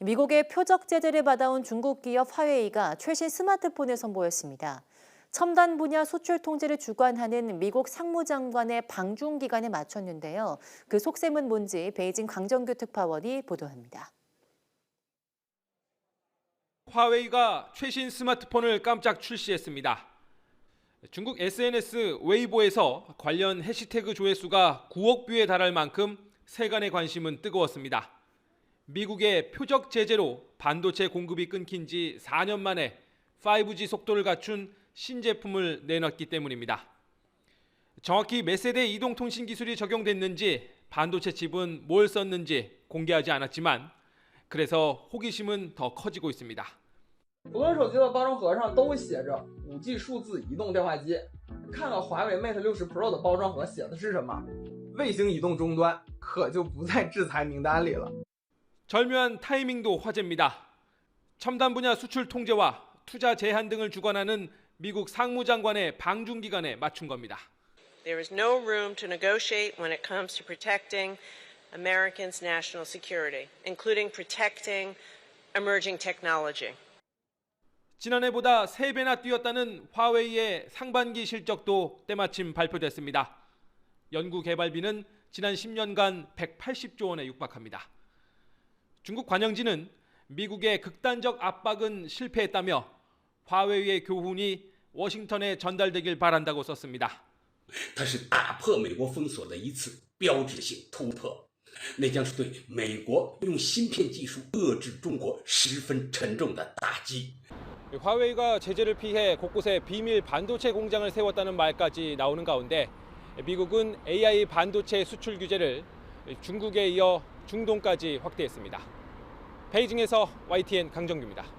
미국의 표적 제재를 받아온 중국 기업 화웨이가 최신 스마트폰을 선보였습니다. 첨단 분야 수출 통제를 주관하는 미국 상무장관의 방중 기간에 맞췄는데요. 그 속셈은 뭔지 베이징 강정규 특파원이 보도합니다. 화웨이가 최신 스마트폰을 깜짝 출시했습니다. 중국 SNS 웨이보에서 관련 해시태그 조회수가 9억 뷰에 달할 만큼 세간의 관심은 뜨거웠습니다. 미국의 표적 제재로 반도체 공급이 끊긴 지 4년 만에 5G 속도를 갖춘 신제품을 내놨기 때문입니다. 정확히 몇 세대 이동통신 기술이 적용됐는지 반도체 칩은 뭘 썼는지 공개하지 않았지만 그래서 호기심은 더 커지고 있습니다. 普通手机的包装盒上都写着五 G 数字移动电话机。看看华为 Mate 60 Pro 的包装盒写的是什么？卫星移动终端可就不在制裁名单里了。 절묘한 타이밍도 화제입니다. 첨단 분야 수출 통제와 투자 제한 등을 주관하는 미국 상무장관의 방중 기간에 맞춘 겁니다. There is no room to negotiate when it comes to protecting Americans' national security, including protecting emerging technology. 지난해보다 3배나 뛰었다는 화웨이의 상반기 실적도 때마침 발표됐습니다. 연구 개발비는 지난 10년간 180조 원에 육박합니다. 중국 관영지는 미국의 극단적 압박은 실패했다며 화웨이의 교훈이 워싱턴에 전달되길 바란다고 썼습니다. 它是打破美国封锁的一次标志性突破，那将是对美国用芯片技术遏制中国十分沉重的打击。 화웨이가 제재를 피해 곳곳에 비밀 반도체 공장을 세웠다는 말까지 나오는 가운데 미국은 AI 반도체 수출 규제를 중국에 이어 중동까지 확대했습니다. 베이징에서 YTN 강정규입니다.